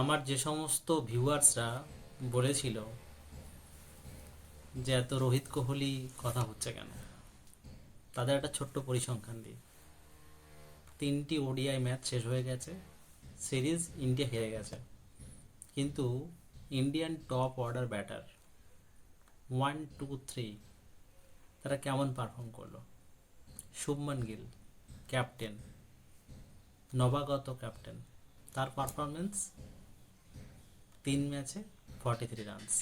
আমার যে সমস্ত ভিউয়ার্সরা বলেছিল যে এত রোহিত কোহলি কথা হচ্ছে কেন? তাদের একটা ছোট্ট পরিসংখ্যান দিই। তিনটি ওডিআই ম্যাচ শেষ হয়ে গেছে, সিরিজ ইন্ডিয়া হেরে গেছে। কিন্তু Indian top order batter, one, two, three, তারা কেমন পারফর্ম করল? শুভমান গিল, ক্যাপ্টেন, নবাগত ক্যাপ্টেন। তার পারফরমেন্স তিন ম্যাচে ফর্টি থ্রি রানস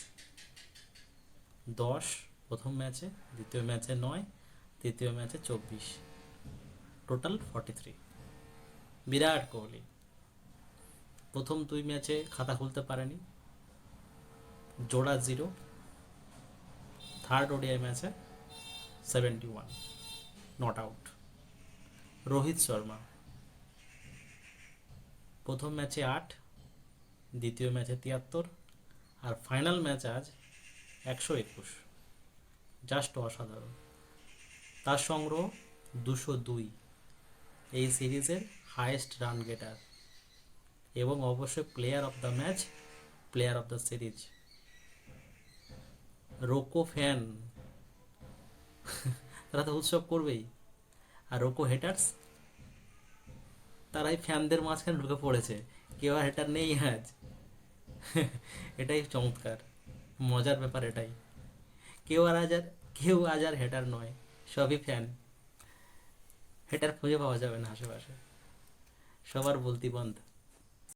দশ প্রথম ম্যাচে, দ্বিতীয় ম্যাচে নয়, তৃতীয় ম্যাচে চব্বিশ। Total forty three Virat Kohli. প্রথম দুই ম্যাচে খাতা খুলতে পারেনি। জোড়া জিরো থার্ড ওডিআই ম্যাচে seventy one not out Rohit Sharma. প্রথম ম্যাচে আট দ্বিতীয় ম্যাচে তিয়াত্তর আর ফাইনাল ম্যাচ আজ একশো একুশ। জাস্ট অসাধারণ। তার সংগ্রহ দুশো দুই। এই সিরিজের হায়েস্ট রান গেটার এবং অবশ্যই player of the match, player of the series. Roko fan. তারা তো উৎসব করবেই। আর রোকো হেটার্স তারাই ফ্যানদের মাঝখানে ঢুকে পড়েছে। কেউ আর হেটার নেই আজ। এটাই চমৎকার। মজার ব্যাপার এটাই। কেউ আর আজ আর কেউ আজ আর হেটার নয়, সবই ফ্যান হেটার খুঁজে পাওয়া যাবে না আশেপাশে। সবার বলতি বন্ধ।